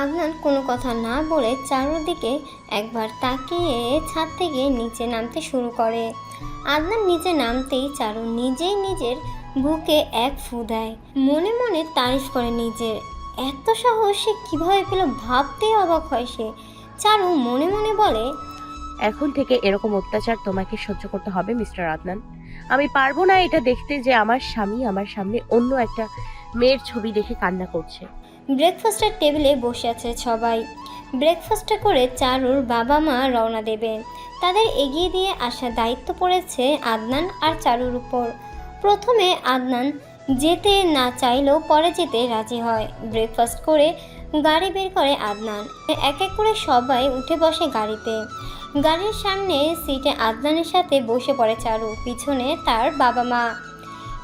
আদনান কোনো কথা না বলে চারোদিকে একবার তাকিয়ে ছাদ থেকে নিচে নামতে শুরু করে। আদনান নিচে নামতেই চারু নিজেই নিজের বুকে এক ফু দেয়। মনে মনে তারিফ করে নিজের। এত সাহস সে কীভাবে পেল ভাবতেই অবাক হয় সে। চারু মনে মনে বলে, এখন থেকে এরকম অত্যাচার তোমাকে সহ্য করতে হবে, মিস্টার আদনান। আমি পারব না এটা দেখতে যে আমার স্বামী আমার সামনে অন্য একটা মেয়ের ছবি দেখে কান্না করছে। ব্রেকফাস্টের টেবিলে বসে আছে সবাই। ব্রেকফাস্টটা করে চারুর বাবা মা রওনা দেবে। তাদের এগিয়ে দিয়ে আসার দায়িত্ব পড়েছে আদনান আর চারুর উপর। প্রথমে আদনান যেতে না চাইলেও পরে যেতে রাজি হয়। ব্রেকফাস্ট করে গাড়ি বের করে আদনান। এক এক করে সবাই উঠে বসে গাড়িতে। গাড়ির সামনে সিটে আদনানের সাথে বসে পড়ে চারু, পিছনে তার বাবা মা।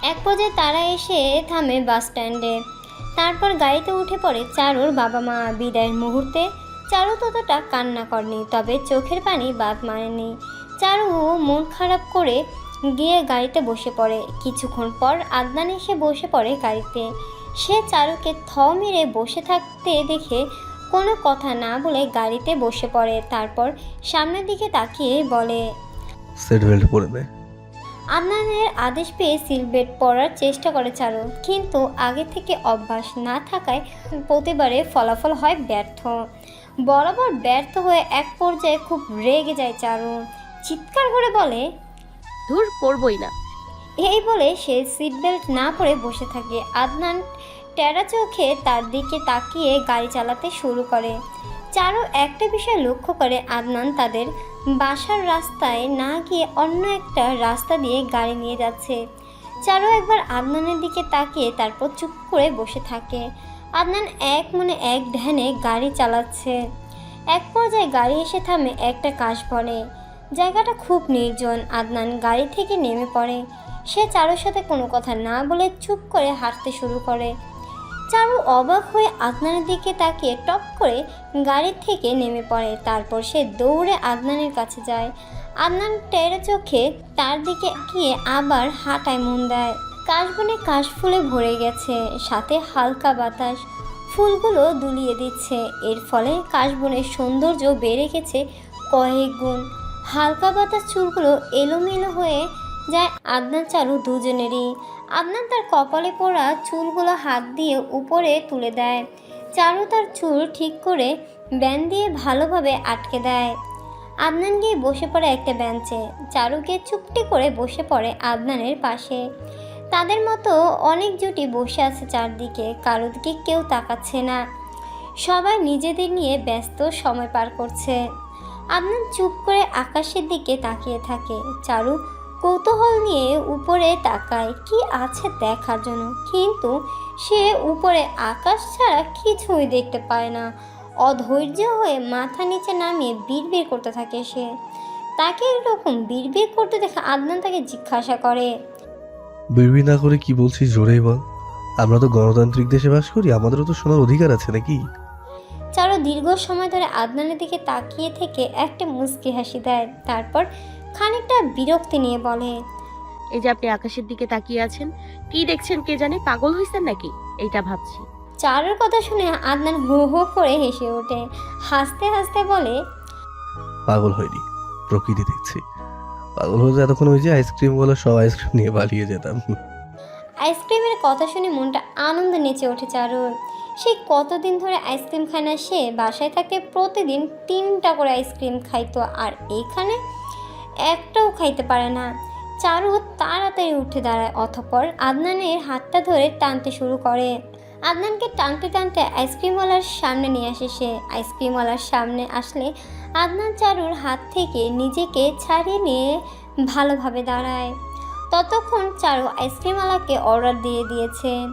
এক পর্যায়ে তারা এসে থামে বাস স্ট্যান্ডে। তারপর গাড়িতে উঠে পড়ে চারুর বাবা মা বিদায়ের মুহূর্তে। চারু ততটা কান্না করেনি, তবে চোখের পানি বাদ মানেনি চারু মন খারাপ করে গিয়ে গাড়িতে বসে পড়ে। কিছুক্ষণ পর আদনান এসে বসে পড়ে গাড়িতে। সে চারুকে থ মেরে বসে থাকতে দেখে কোনো কথা না বলে গাড়িতে বসে পড়ে। তারপর সামনের দিকে তাকিয়ে বলে সেট বেল্ট পরে আদনানের আদেশ পেয়ে সিলবেট পরার চেষ্টা করে চারু। কিন্তু আগে থেকে অভ্যাস না থাকায় প্রতিবারে ফলাফল হয় ব্যর্থ। বরাবর ব্যর্থ হয়ে এক পর্যায়ে খুব রেগে যায় চারু। চিৎকার করে বলে ধুর পড়বই না। এই বলে সে সিট বেল্ট না পরে বসে থাকে। আদনান টেরা চোখে তার দিকে তাকিয়ে গাড়ি চালাতে শুরু করে। চারু একটা বিষয় লক্ষ্য করে আদনান তাদের বাসার রাস্তায় না গিয়ে অন্য একটা রাস্তা দিয়ে গাড়ি নিয়ে যাচ্ছে। চারু একবার আদনানের দিকে তাকিয়ে তারপর চুপ করে বসে থাকে। আদনান এক মনে এক ধ্যানে গাড়ি চালাচ্ছে। এক পর্যায়ে গাড়ি এসে থামে একটা কাশ বনে। জায়গাটা খুব নির্জন, আদনান গাড়ি থেকে নেমে পড়ে। সে চারুর সাথে কোনো কথা না বলে চুপ করে হাঁটতে শুরু করে। চারু অবাক হয়ে আদনানের দিকে তাকিয়ে টপ করে গাড়ি থেকে নেমে পড়ে। তারপর সে দৌড়ে আদনানের কাছে যায়। আদনান টেরে চোখে তার দিকে গিয়ে আবার হাঁটায় মন দেয়। কাশবনে কাশফুলে ভরে গেছে, সাথে হালকা বাতাস। ফুলগুলো দুলিয়ে দিচ্ছে। এর ফলে কাশবনের সৌন্দর্য বেড়ে গেছে কয়েক গুণ। হালকা বাতাস চুলগুলো এলোমেলো হয়ে যায় আদনান চারু দুজনেরই। আদনান তার কপালে পড়া চুলগুলো হাত দিয়ে উপরে তুলে দেয়। চারু তার চুল ঠিক করে ব্যান দিয়ে ভালোভাবে আটকে দেয়। আদনান গিয়ে বসে পড়ে একটা বেঞ্চে। চারু গিয়ে চুপটি করে বসে পড়ে আদনানের পাশে। তাদের মতো অনেক জুটি বসে আছে চারদিকে কারও দিকে কেউ তাকাচ্ছে না। সবাই নিজেদের নিয়ে ব্যস্ত সময় পার করছে। আদনান চুপ করে আকাশের দিকে তাকিয়ে থাকে। চারু কৌতূহল নিয়ে উপরে তাকায়। কি আছে দেখার জন্য? কিন্তু সে উপরে আকাশ ছাড়া কিছুই দেখতে পায় না। অধৈর্য হয়ে মাথা নিচে নামিয়ে বিড়বিড় করতে থাকে সে। তাকে এরকম বিড়বিড় করতে দেখে আদনান তাকে জিজ্ঞাসা করে। বিড়বি না করে কি বলছিস জোরেই বল। আমরা তো গণতান্ত্রিক দেশে বাস করি আমাদেরও তো শোনার অধিকার আছে নাকি? চারু দীর্ঘ সময় ধরে আদনানের দিকে তাকিয়ে থেকে একটা মুচকি হাসি দেয়। তারপর খানিকটা বিরক্তি নিয়ে বলে এই যে আপনি আকাশের দিকে তাকিয়ে আছেন কি দেখছেন কে জানে পাগল হয়েছেন নাকি? এইটা ভাবছি। চারুর কথা শুনে আদনান হো হো করে হেসে ওঠে হাসতে হাসতে বলে পাগল হয়নি প্রকৃতি দেখছি। পাগল হয়ে এতক্ষণ ওই যে আইসক্রিম বলে সব আইসক্রিম নিয়ে পালিয়ে যেতাম। আইসক্রিমের কথা শুনে মনটা আনন্দ নেচে ওঠে চারুর। সে কতদিন ধরে আইসক্রিম খায় না সে বাসায় থাকতে প্রতিদিন তিনটা করে আইসক্রিম খাইতো আর এইখানে একটাও খাইতে পারে না। চারু তাড়াতাড়ি উঠে দাঁড়ায় অথপর আদনানের হাতটা ধরে টানতে শুরু করে। আদনানকে টানতে টানতে আইসক্রিমওয়ালার সামনে নিয়ে আসে সে। আইসক্রিমওয়ালার সামনে আসলে আদনান চারুর হাত থেকে নিজেকে ছাড়িয়ে নিয়ে ভালোভাবে দাঁড়ায়। ততক্ষণ চারু আইসক্রিমওয়ালাকে অর্ডার দিয়ে দিয়েছে।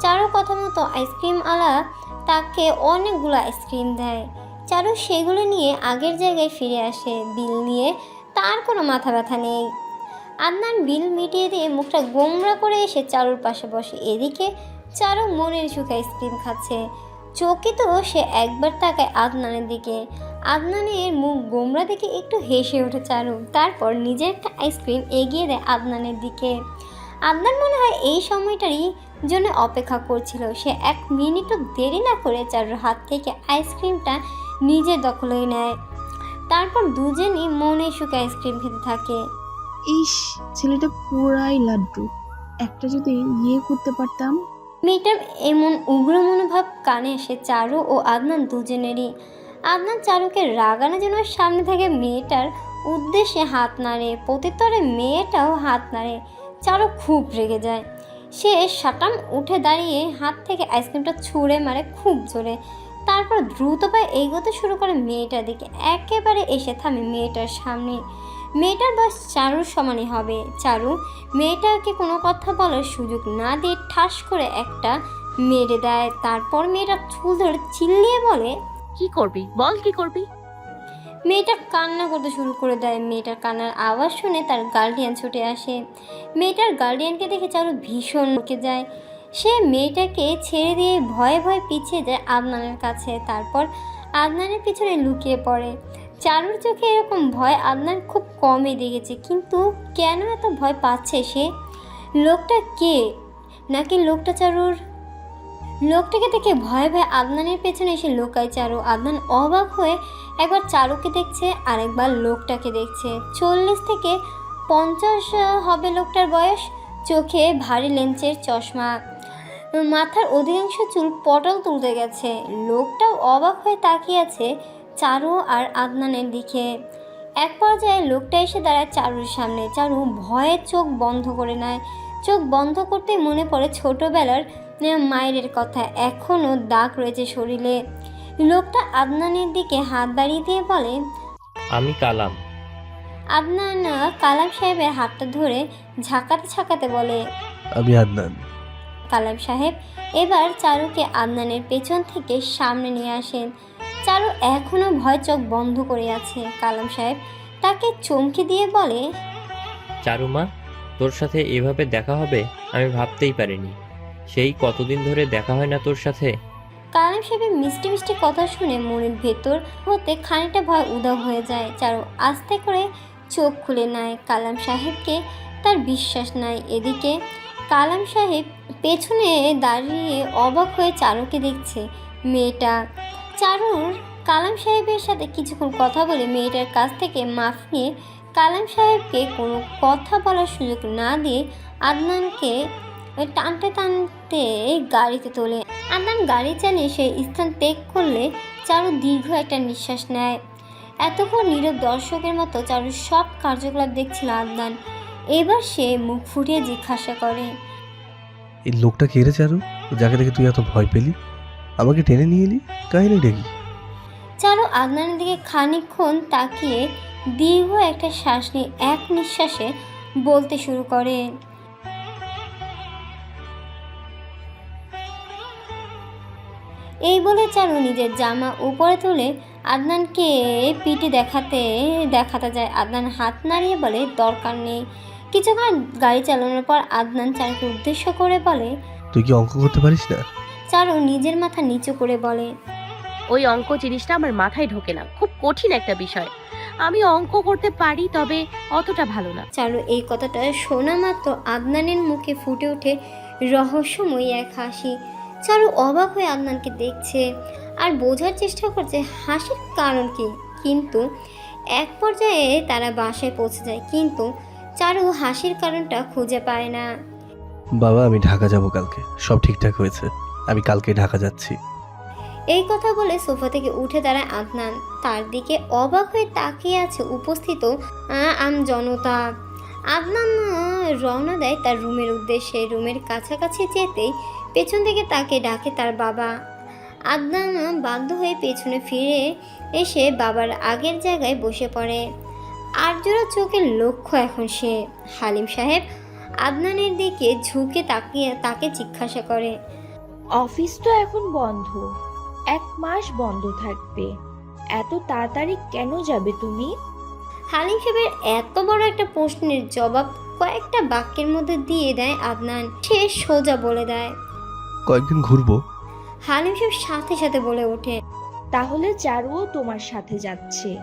চারু কথা মতো আইসক্রিমওয়ালা তাকে অনেকগুলো আইসক্রিম দেয়। চারু সেগুলো নিয়ে আগের জায়গায় ফিরে আসে। বিল নিয়ে তার কোনো মাথা ব্যথা নেই। আদনান বিল মিটিয়ে দিয়ে মুখটা গোমরা করে এসে চারুর পাশে বসে। এদিকে চারু মনের সুখে আইসক্রিম খাচ্ছে। চকিত সে একবার তাকায় আদনানের দিকে। আদনানের মুখ গোমরা দেখে একটু হেসে ওঠে চারু। তারপর নিজের একটা আইসক্রিম এগিয়ে দেয় আদনানের দিকে। আদনান মনে হয় এই সময়টারই জন্য অপেক্ষা করছিল। সে এক মিনিটও দেরি না করে চারুর হাত থেকে আইসক্রিমটা নিজের দখলে নেয়। তারপর দুজনই মনে সুখে আইসক্রিম খেতে থাকে। ইস ছেলেটা পুরাই লাড্ডু। একটা যদি ইয়ে করতে পারতাম। মেয়েটার এমন উগ্র মনোভাব কানে এসে চারু ও আদনান দুজনেরই। আদনান চারুকে রাগানোর জন্য সামনে থেকে মেয়েটার উদ্দেশ্যে হাত নাড়ে প্রতিতরে মেয়েটাও হাত নাড়ে। চারু খুব রেগে যায়। সে সাটাম উঠে দাঁড়িয়ে হাত থেকে আইসক্রিমটা ছুঁড়ে মারে খুব জোরে। তারপর দ্রুত পায়ে এগোতে শুরু করে মেয়েটার দিকে। একেবারে এসে থামে মেয়েটার সামনে। মেয়েটার বয়স চারুর সমানই হবে। চারু মেয়েটাকে কোনো কথা বলার সুযোগ না দিয়ে ঠাস করে একটা মেরে দেয়। তারপর মেয়েটা চুল ধরে চিল্লিয়ে বলে কি করবি? বল কি করবি? মেয়েটা কান্না করতে শুরু করে দেয়। মেয়েটার কান্নার আওয়াজ শুনে তার গার্ডিয়ান ছুটে আসে। মেয়েটার গার্ডিয়ানকে দেখে চারু ভীষণ লুকে যায়। সে মেয়েটাকে ছেড়ে দিয়ে ভয়ে ভয়ে পিছিয়ে যায় আদনানের কাছে। তারপর আদনানের পিছনে লুকিয়ে পড়ে। চারুর চোখে এরকম ভয় আদনান খুব কমই দেখেছে। কিন্তু কেন এত ভয় পাচ্ছে সে? লোকটা কে? নাকি লোকটা চারুর? লোকটাকে দেখে ভয়ে ভয়ে আদনানের পেছনে এসে লোকায় চারু। আদনান অবাক হয়ে একবার চারুকে দেখছে, আরেকবার লোকটাকে দেখছে। চল্লিশ থেকে পঞ্চাশ হবে লোকটার বয়স। চোখে ভারী লেন্সের চশমা। মাথার অধিকাংশ চুল পটল তুলতে গেছে। লোকটাও অবাক হয়ে তাকিয়ে আছে চারু আর আদনানের দিকে। এক পর্যায়ে লোকটা এসে দাঁড়ায় চারুর সামনে। চারু ভয়ে চোখ বন্ধ করে নেয়। চোখ বন্ধ করতে মনে পড়ে ছোটোবেলার মায়ের কথা। এখনও দাগ রয়েছে শরীরে। লোকটা আদনানের দিকে হাত বাড়িয়ে দিয়ে বলে আমি কালাম। আদনান কালাম সাহেবের হাতটা ধরে ঝাঁকাতে ঝাঁকাতে বলে আমি আদনান। কালাম সাহেব এবার চারুকে আদনানের পেছন থেকে সামনে নিয়ে আসেন। চারু এখনও ভয় চোখ বন্ধ করে আছে। কালাম সাহেব তাকে চমকে দিয়ে বলে চারুমা তোর সাথে এভাবে দেখা হবে আমি ভাবতেই পারিনি। সেই কতদিন ধরে দেখা হয় না তোর সাথে? কালাম সাহেবের মিষ্টি মিষ্টি কথা শুনে মনের ভেতর হতে খানিকটা ভয় উদাও হয়ে যায়। চারু আস্তে করে চোখ খুলে নেয়। কালাম সাহেবকে তার বিশ্বাস নাই। এদিকে কালাম সাহেব পেছনে দাঁড়িয়ে অবাক হয়ে চারুকে দেখছে। মেয়েটা, চারুর কালাম সাহেবের সাথে কিছুক্ষণ কথা বলে মেয়েটার কাছ থেকে মাফ নিয়ে কালাম সাহেবকে কোনো কথা বলার সুযোগ না দিয়ে আদনানকে টানতে টানতে গাড়িতে তোলে। আদনান গাড়ি চালিয়ে সেই স্থান ত্যাগ করলে চারু দীর্ঘ একটা নিঃশ্বাস নেয়। এতক্ষণ নীরব দর্শকের মতো চারুর সব কার্যকলাপ দেখছিল আদনান। এবার সে মুখ ফুটিয়ে জিজ্ঞাসা করে এই লোকটা কে রে চারু? যাকে দেখে তুই এত ভয় পেলি? আমাকে টেনে নিয়ে এলি? কাহিনীটা কি চারু আদনানের দিকে খানিকক্ষণ তাকিয়ে দীর্ঘ একটা শ্বাস নিয়ে এক নিঃশ্বাসে বলতে শুরু করে এই বলে চারু নিজের জামা উপরে তুলে আদনানকে পিঠে দেখাতে দেখাতে যায়। আদনান হাত নাড়িয়ে বলে দরকার নেই। কিছুক্ষণ গাড়ি চালানোর পর আদনান চারুকে উদ্দেশ্য করে বলে তুই কি অঙ্ক করতে পারিস না? চারু নিজের মাথা নিচু করে বলে ওই অঙ্ক জিনিসটা আমার মাথায় ঢোকে না খুব কঠিন একটা বিষয়। আমি অঙ্ক করতে পারি তবে অতটা ভালো না। চারু এই কথাটা শোনা মাত্র আদনানের মুখে ফুটে ওঠে রহস্যময়ী এক হাসি। চারু অবাক হয়ে আদনানকে দেখছে আর বোঝার চেষ্টা করছে হাসির কারণ কি। কিন্তু এক পর্যায়ে তারা বাসায় পৌঁছে যায়। কিন্তু চারু হাসির কারণটা খুঁজে পায় না। বাবা আমি ঢাকা যাব কালকে। সব ঠিকঠাক হয়েছে। আমি কালকে ঢাকা যাচ্ছি। এই কথা বলে সোফা থেকে উঠে দাঁড়ায় আদনান। তার দিকে অবাক হয়ে তাকিয়ে আছে উপস্থিত আম জনতা। আদনান রওনা দেয় তার রুমের উদ্দেশ্যে। রুমের কাছাকাছি যেতেই পেছন থেকে তাকে ডাকে তার বাবা। আদনান বাধ্য হয়ে পেছনে ফিরে এসে বাবার আগের জায়গায় বসে পড়ে। আর্যরা চোখের লক্ষ্য এখন সে। হালিম সাহেব আদনানের দিকে ঝুঁকে তাকিয়ে তাকে জিজ্ঞাসা করে অফিস তো এখন বন্ধ। এক মাস বন্ধ থাকবে। এত তাড়াতাড়ি কেন যাবে তুমি? হালিম সাহেবের এত বড় একটা প্রশ্নের জবাব কয়েকটা বাক্যের মধ্যে দিয়ে দেয় আদনান। সে সোজা বলে দেয় কয়েকদিন ঘুরবো। হালিম সাহেব সাথে সাথে বলে ওঠে তাহলে চারুও তোমার সাথে যাচ্ছে।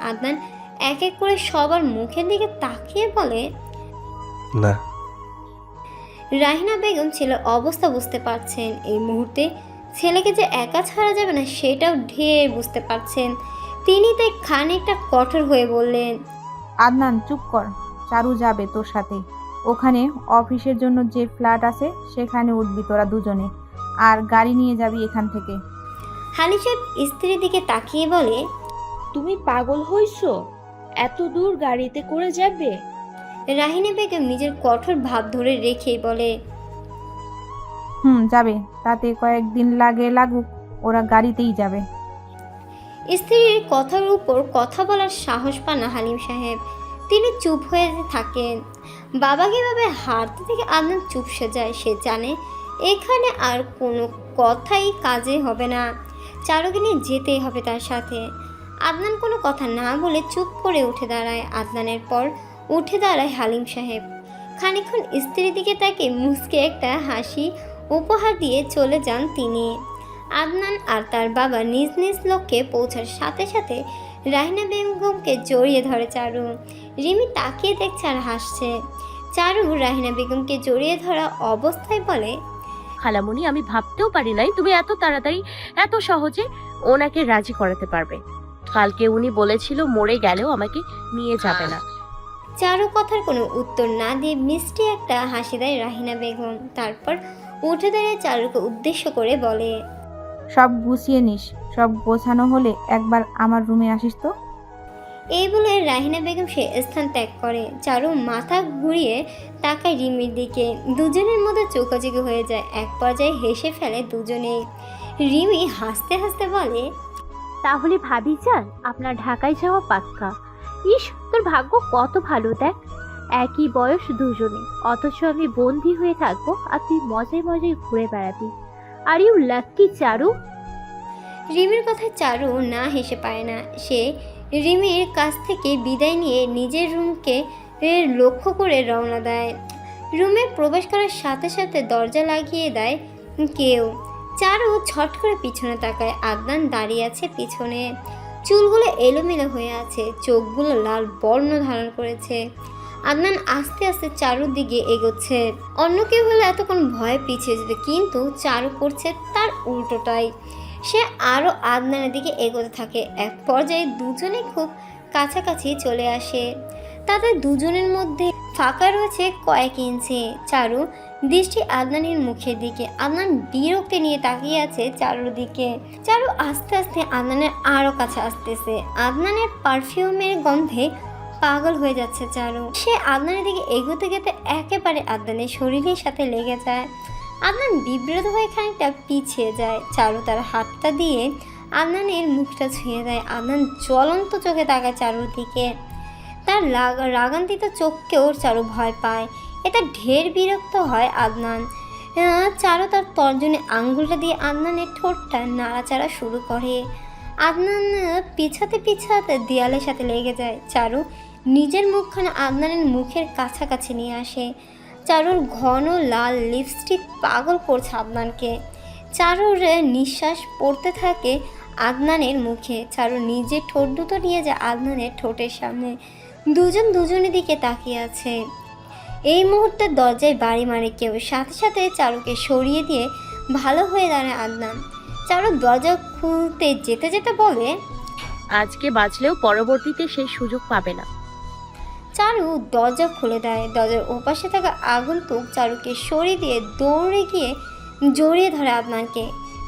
আদনান এক এক করে সবার মুখের দিকে তাকিয়ে বলে না। রাহিনা বেগম ছেলের অবস্থা বুঝতে পারছেন। এই মুহূর্তে ছেলেকে যে একা ছাড়া যাবে না সেটাও ঢের বুঝতে পারছেন। তিনি তাই খানিকটা কঠোর হয়ে বললেন আদনান চুপ কর চারু যাবে তোর সাথে। ওখানে অফিসের জন্য যে ফ্ল্যাট আছে সেখানে উঠবি তোরা দুজনে। আর গাড়ি নিয়ে যাবি এখান থেকে। হালি সাহেব স্ত্রীর দিকে তাকিয়ে বলে তুমি পাগল হইছো? এত দূর গাড়িতে করে যাবে? রাহিনা বেগম নিজের কঠোর ভাব ধরে রেখেই বলে হুম যাবে। তাতে কয়েকদিন লাগে লাগুক ওরা গাড়িতেই যাবে। স্ত্রীর কথার উপর কথা বলার সাহস পান না হালিম সাহেব। তিনি চুপ হয়ে থাকেন। বাবা কীভাবে হাঁটতে থেকে আদনান চুপসে যায় সে জানে। এখানে আর কোনো কথাই কাজে হবে না। চারুকে নিয়ে যেতেই হবে তার সাথে। আদনান কোনো কথা না বলে চুপ করে উঠে দাঁড়ায়। আদনানের পর উঠে দাঁড়ায় হালিম সাহেব। খানিক্ষণ স্ত্রীর দিকে তাকে মুসকে একটা হাসি উপহার দিয়ে চলে যান তিনি। আদনান আর তার বাবা নিজ নিজ লক্ষ্যে পৌঁছার সাথে সাথে রাহিনা বেগমকে জড়িয়ে ধরে চারু। রিমি তাকিয়ে দেখছে আর হাসছে। চারু রাহিনা বেগমকে জড়িয়ে ধরা অবস্থায় বলে, খালামুনি, আমি ভাবতেও পারি নাই তুমি এত তাড়াতাড়ি, এত সহজে ওনাকে রাজি করাতে পারবে। কালকে উনি বলেছিল মরে গেলেও আমাকে নিয়ে যাবে না। চারু কথার কোনো উত্তর না দিয়ে মিষ্টি একটা হাসি দেয় রাহিনা বেগম। তারপর উঠে দাঁড়িয়ে চারুকে উদ্দেশ্য করে বলে সব গুছিয়ে নিস সব গোছানো হলে একবার আমার রুমে আসিস তো? এই বলে রাহিনা বেগম সে স্থান ত্যাগ করে। চারু মাথা ঘুরিয়ে তাকায় রিমির দিকে। দুজনের মধ্যে চোখাচোখি হয়ে যায়। এক পর্যায়ে হেসে ফেলে দুজনেই। রিমি হাসতে হাসতে বলে তাহলে ভাবি যান, আপনার ঢাকায় যাওয়া পাক্কা। ইস, তোর ভাগ্য কত ভালো, দেখ। একই বয়স দুজনে, অথচ আমি বন্দি হয়ে থাকব আর তুই মজায় মজায় ঘুরে বেড়াবি। আর ইউ লাক্কি চারু? রিমির কথা চারু না হেসে পায় না। সে রিমির কাছ থেকে বিদায় নিয়ে নিজের রুমকে লক্ষ্য করে রওনা দেয়। রুমে প্রবেশ করার সাথে সাথে দরজা লাগিয়ে দেয় কেউ। চারু ছট করে পিছনে তাকায়। আদনান দাঁড়িয়ে আছে পিছনে। চুলগুলো এলোমেলো হয়ে আছে, চোখগুলো লাল বর্ণ ধারণ করেছে। আদনান আস্তে আস্তে চারুর দিকে এগোচ্ছে। অন্য কেউ হলে এতক্ষণ ভয় পিছিয়ে যেত, কিন্তু চারু করছে তার উল্টোটাই। সে আরও আদনানের দিকে এগোতে থাকে। এক পর্যায়ে দুজনে খুব কাছাকাছি চলে আসে। তাদের দুজনের মধ্যে ফাঁকা রয়েছে কয়েক ইঞ্চি। চারু দৃষ্টি আদনানের মুখের দিকে। আদনান বিরক্তি নিয়ে তাকিয়ে আছে চারুর দিকে। চারু আস্তে আস্তে আদনানের আরও কাছে আসতেছে। আদনানের পারফিউমের গন্ধে পাগল হয়ে যাচ্ছে চারু। সে আদনানের দিকে এগোতে গেতে একেবারে আদনানের শরীরের সাথে লেগে যায়। আদনান বিব্রত হয়ে খানিকটা পিছিয়ে যায়। চারু তার হাতটা দিয়ে আদনানের মুখটা ছুঁয়ে দেয়। আদনান জ্বলন্ত চোখে তাকায় চারুর দিকে। তার রাগ- রাগান্বিত চোখকেও চারু ভয় পায়। এটা ঢের বিরক্ত হয় আদনান। চারু তার তর্জনে আঙ্গুলটা দিয়ে আদনানের ঠোঁটটা নাড়াচাড়া শুরু করে। আদনান পিছাতে পিছাতে দেয়ালের সাথে লেগে যায়। চারু নিজের মুখখানা আদনানের মুখের কাছাকাছি নিয়ে আসে। চারুর ঘন লাল লিপস্টিক পাগল করছে আদনানকে। চারুর নিঃশ্বাস পড়তে থাকে আদনানের মুখে। চারু নিজে ঠোঁট দুটো নিয়ে যায় আদনানের ঠোঁটের সামনে। দুজন দুজনের দিকে তাকিয়ে আছে। এই মুহূর্তে দরজায় বাড়ি মারে কেউ। সাথে সাথে চারুকে সরিয়ে দিয়ে ভালো হয়ে দাঁড়ায় আদনান। চারু দরজা খুলতে যেতে যেতে বলে আজকে বাঁচলেও পরবর্তীতে সেই সুযোগ পাবে না। চারু দরজা খুলে দেয়। দরজার ওপাশে থাকা আগন্তুক চারুকে সরিয়ে দিয়ে দৌড়ে গিয়ে জড়িয়ে ধরে আদনানকে।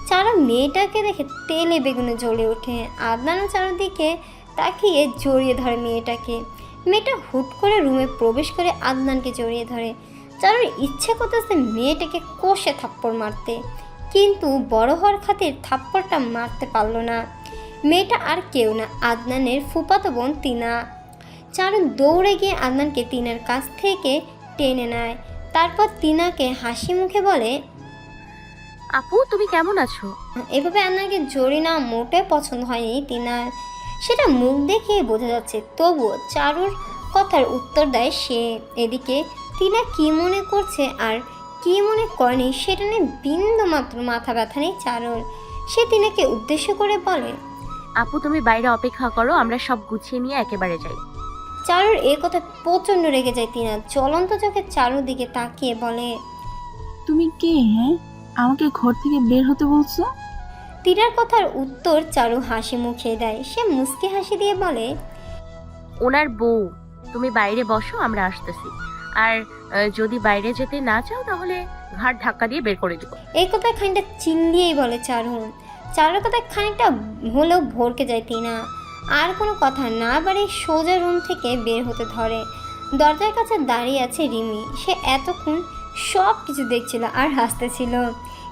চারু মেয়েটাকে দেখে তেলে বেগুনে জ্বলে ওঠে। আদনানও চারুদিকে তাকিয়ে জড়িয়ে ধরে মেয়েটাকে। মেয়েটা হুট করে রুমে প্রবেশ করে আদনানকে জড়িয়ে ধরে। চারুর ইচ্ছে করতেছে মেয়েটাকে কষে থাপ্পড় মারতে। কিন্তু বড় হওয়ার খাতির থাপ্পড়টা মারতে পারল না। মেয়েটা আর কেউ না আদনানের ফুপাতো বোন তিনা চারু দৌড়ে গিয়ে আদনানকে তিনার কাছ থেকে টেনে নেয়। তারপর তিনাকে হাসি মুখে বলে আপু তুমি কেমন আছো? এভাবে আদনানকে জড়ি না মোটে পছন্দ হয়নি তিনার সেটা মুখ দেখে বোঝা যাচ্ছে। তবুও চারুর কথার উত্তর দেয় সে। এদিকে তিনা কি মনে করছে আর কি মনে করেনি সেটা নিয়ে বিন্দু মাত্র মাথা ব্যথা নেই চারুর। সে তিনাকে উদ্দেশ্য করে বলে আপু তুমি বাইরে অপেক্ষা করো আমরা সব গুছিয়ে নিয়ে একেবারে যাই। চারুর এ কথা প্রচণ্ড রেগে যায় তিনা জ্বলন্ত চোখে চারুর দিকে তাকিয়ে বলে তুমি কে হ্যাঁ? আমাকে ঘর থেকে বের হতে বলছো? তীরার কথার উত্তর চারু হাসি মুখে দেয়। সে মুস্কি হাসি দিয়ে বলে ওনার বউ তুমি বাইরে বসো আমরা আসতেছি। আর আহ, যদি বাইরে যেতে না চাও তাহলে ঘাট ধাক্কা দিয়ে বের করে দিব। এই কথা খানিকটা চিল্লিয়েই বলে চারু। চারুর কথা খানিকটা হলেও ভরকে যায় তিনা আর কোনো কথা না বাড়ি সোজা রুম থেকে বের হতে ধরে। দরজার কাছে দাঁড়িয়ে আছে রিমি। সে এতক্ষণ সব কিছু দেখছিল আর হাসতেছিল।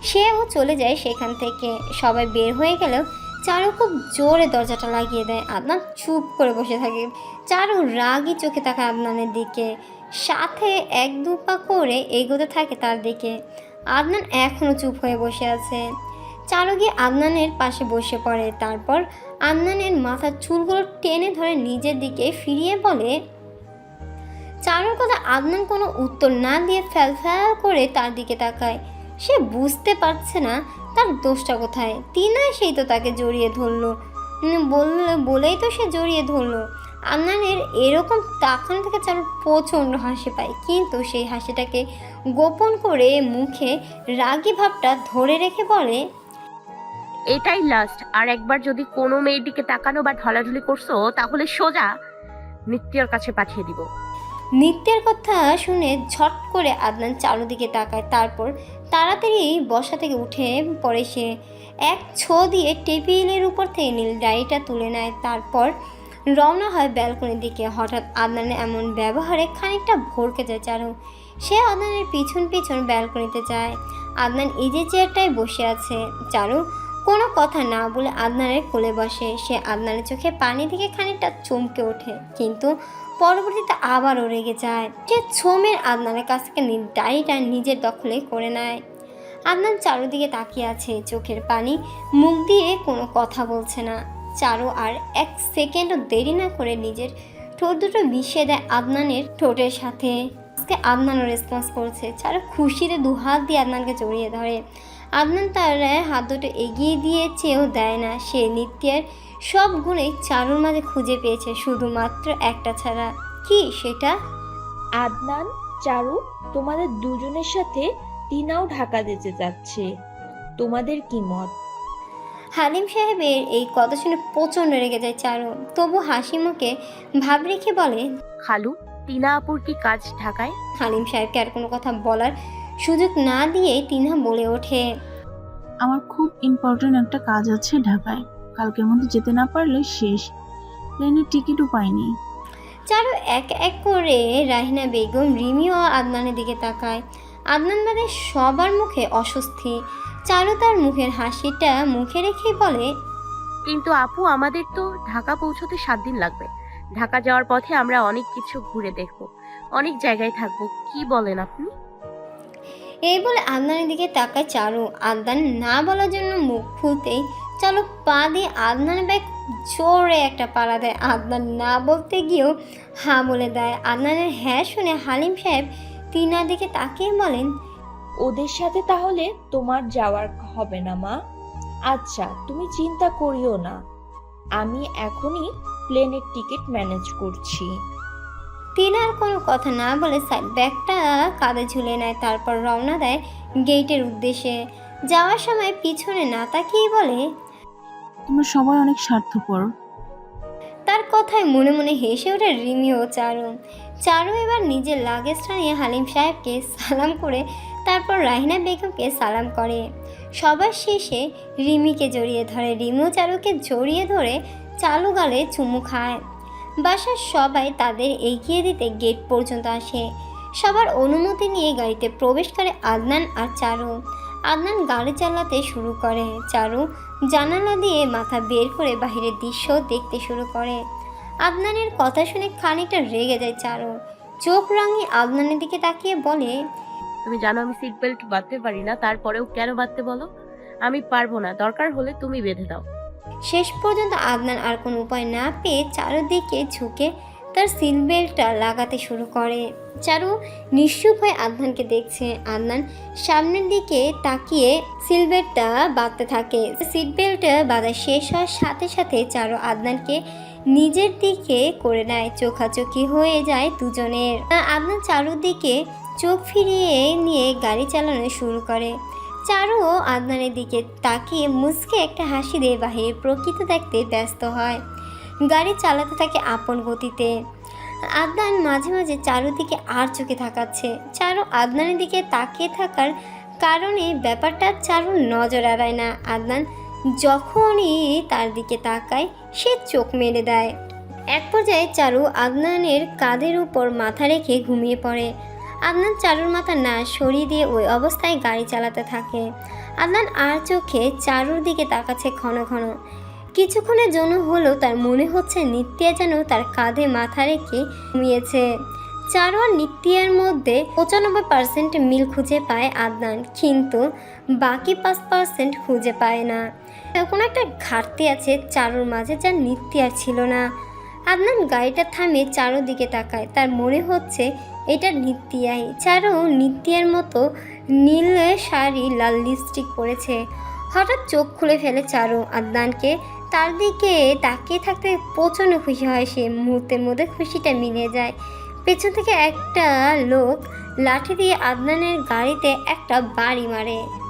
সেও চলে যায় সেখান থেকে। সবাই বের হয়ে গেলেও চারু খুব জোরে দরজাটা লাগিয়ে দেয়। আদনান চুপ করে বসে থাকে। চারু রাগি চোখে তাকায় আদনানের দিকে। সাথে এক দু পা করে এগোতে থাকে তার দিকে। আদনান এখনও চুপ হয়ে বসে আছে। চারু গিয়ে আদনানের পাশে বসে পড়ে। তারপর আদনানের মাথার চুলগুলো টেনে ধরে নিজের দিকে ফিরিয়ে বলে, চারুর কথা আদনান কোনো উত্তর না দিয়ে ফ্যাল ফ্যাল করে তার দিকে তাকায়। সে বুঝতে পারছে না তার দোষটা কোথায়। তিনা সেই তো তাকে জড়িয়ে ধরলো। বলল বলেই তো সে জড়িয়ে ধরলো। আদনানের এরকম তাকানো থেকে চারু প্রচণ্ড হাসি পায়। কিন্তু সেই হাসিটাকে গোপন করে মুখে রাগী ভাবটা ধরে রেখে বলে এটাই লাস্ট আর একবার যদি কোনো মেয়ের দিকে তাকানো বা ঢলাঢলি করছ তাহলে সোজা নিত্যর কাছে পাঠিয়ে দিব। নিত্যের কথা শুনে ঝট করে আদনান চারুদিকে তাকায়। তারপর তাড়াতাড়ি বসা থেকে উঠে পড়ে সে। এক ছো দিয়ে টেবিলের উপর থেকে নীল ডায়েরিটা তুলে নেয়। তারপর রওনা হয় ব্যালকনির দিকে। হঠাৎ আদনানের এমন ব্যবহারে খানিকটা ভরকে যায় চারু। সে আদনানের পিছন পিছন ব্যালকনিতে যায়। আদনান ইজে চেয়ারটায় বসে আছে। চারু কোনো কথা না বলে আদনানের কোলে বসে। সে আদনানের চোখে পানি থেকে খানিকটা চমকে ওঠে। কিন্তু পরবর্তীতে আবারও রেগে যায়। সে ছোমের আদনানের কাছ থেকে ডায়েরিটা নিজের দখলে করে নেয়। আদনান চারুদিকে তাকিয়ে আছে, চোখের পানি, মুখ দিয়ে কোনো কথা বলছে না। চারু আর এক সেকেন্ডও দেরি না করে নিজের ঠোঁট দুটো মিশিয়ে দেয় আদনানের ঠোঁটের সাথে। আজকে আদনানও রেসপন্স করছে। চারু খুশিতে দু হাত দিয়ে আদনানকে জড়িয়ে ধরে। আদনান তার হাত দুটো এগিয়ে দিয়ে চেয়েও দেয় না। সে নিত্যের সব গুণে চারুর মাঝে খুঁজে পেয়েছে শুধুমাত্র একটা ছাড়া। কি সেটা? আদনান চারু তোমাদের দুজনের সাথে টিনাও ঢাকা যেতে যাচ্ছে। তোমাদের কি মত? হালিম সাহেবের এই কথা শুনে প্রচণ্ড রেগে যায় চারু। তবু হাসি মুখে ভাব রেখে বলে খালু টিনা আপুর কি কাজ ঢাকায়? হালিম সাহেবকে আর কোনো কথা বলার সুযোগ না দিয়ে তিনা বলে ওঠে। আমার খুব ইম্পর্টেন্ট একটা কাজ আছে ঢাকায়। কালকের মধ্যে যেতে না পারলে শেষ। প্লেনের টিকিটও পাইনি। চারু এক এক করে রাহিনা বেগম রিমি ও আদনানের দিকে তাকায়। আদনান বাদে সবার মুখে অস্বস্তি। চারু তার মুখের হাসিটা মুখে রেখেই বলে কিন্তু আপু আমাদের তো ঢাকা পৌঁছতে সাত দিন লাগবে। ঢাকা যাওয়ার পথে আমরা অনেক কিছু ঘুরে দেখব। অনেক জায়গায় থাকব। কি বলেন আপনি? এই বলে আদনানের দিকে তাকায় চারু। আদনান না বলার জন্য মুখ খুলতেই চালু পা দিয়ে আদনানের ব্যাগ জোরে একটা পাড়া দেয়। আদনান না বলতে গিয়েও হা বলে দেয়। আদনানের হ্যাঁ শুনে হালিম সাহেব তিনার দিকে তাকিয়ে বলেন, ওদের সাথে তাহলে তোমার যাওয়ার হবে না মা? আচ্ছা তুমি চিন্তা করিও না। আমি এখনই প্লেনের টিকিট ম্যানেজ করছি। তিনার কোনো কথা না বলে সাইড ব্যাগটা কাঁধে ঝুলে নেয় তারপর রওনা দেয় গেটের উদ্দেশ্যে। যাওয়ার সময় পিছনে না তাকিয়ে বলে তোমরা সবাই অনেক স্বার্থপর। তার কথায় মনে মনে হেসে ওঠে রিমি ও চারু। চারু এবার নিজের লাগেজটা নিয়ে হালিম সাহেবকে সালাম করে তারপর রাহিনা বেগমকে সালাম করে। সবার শেষে রিমিকে জড়িয়ে ধরে। রিমিও চারুকে জড়িয়ে ধরে চালু গালে চুমু খায়। বাসার সবাই তাদের এগিয়ে দিতে গেট পর্যন্ত আসে। সবার অনুমতি নিয়ে গাড়িতে প্রবেশ করে আদনান আর চারু। আদনান গাড়ি চালাতে শুরু করে। চারু জানালা দিয়ে মাথা বের করে বাহিরের দৃশ্য দেখতে শুরু করে। আদনানের কথা শুনে খানিকটা রেগে যায় চারু। চোখ রাঙিয়ে আদনানের দিকে তাকিয়ে বলে, তুমি জানো আমি সিট বেল্ট বাঁধতে পারি না, তারপরেও কেন বাঁধতে বলো? আমি পারব না, দরকার হলে তুমি বেঁধে দাও। শেষ পর্যন্ত আদনান আর কোনো উপায় না পেয়ে চারুদিকে ঝুঁকে তার সিট বেল্টটা লাগাতে শুরু করে। চারু নিশ্চুপ হয়ে আদনানকে দেখছে। আদনান সামনের দিকে তাকিয়ে সিট বেল্টটা বাঁধতে থাকে। সিট বেল্ট বাঁধা শেষ হওয়ার সাথে সাথে চারু আদনানকে নিজের দিকে করে নেয়। চোখাচোখি হয়ে যায় দুজনের। আদনান চারুর দিকে চোখ ফিরিয়ে নিয়ে গাড়ি চালানো শুরু করে। চারুও আদনানের দিকে তাকিয়ে মুচকে একটা হাসি দিয়ে বাহিরে প্রকৃত দেখতে ব্যস্ত হয়। গাড়ি চালাতে থাকে আপন গতিতে। আদনান মাঝে মাঝে চারুর দিকে আর চোখে থাকাচ্ছে চারু আদনানের দিকে তাকিয়ে থাকার কারণে ব্যাপারটা চারুর নজর এড়ায় না। আদনান যখনই তার দিকে তাকায়, সে চোখ মেরে দেয়। এক পর্যায়ে চারু আদনানের কাঁধের উপর মাথা রেখে ঘুমিয়ে পড়ে। আদনান চারুর মাথা না সরিয়ে দিয়ে ওই অবস্থায় গাড়ি চালাতে থাকে। আদনান আর চোখে চারুর দিকে তাকাচ্ছে ঘন ঘন। কিছুক্ষণের জন্য হলেও তার মনে হচ্ছে নিত্যা যেন তার কাঁধে মাথা রেখে ঘুমিয়েছে। চারু আর নিত্যার মধ্যে পঁচানব্বই পার্সেন্ট মিল খুঁজে পায় আদনান, কিন্তু বাকি পাঁচ পার্সেন্ট খুঁজে পায় না। কোনো একটা ঘাটতি আছে চারুর মাঝে যা নিত্যার ছিল না। আদনান গাড়িটা থামে চারোদিকে তাকায়। তার মনে হচ্ছে এটা নিত্যাই চারু নিত্যার মতো নীল শাড়ি লাল লিপস্টিক পরেছে। হঠাৎ চোখ খুলে ফেলে চারু আদনানকে। তার দিকে তাকিয়ে থাকতে প্রচণ্ড খুশি হয় সে। মুহূর্তের মধ্যে খুশিটা মিলে যায়। পেছন থেকে একটা লোক লাঠি দিয়ে আদনানের গাড়িতে একটা বাড়ি মারে।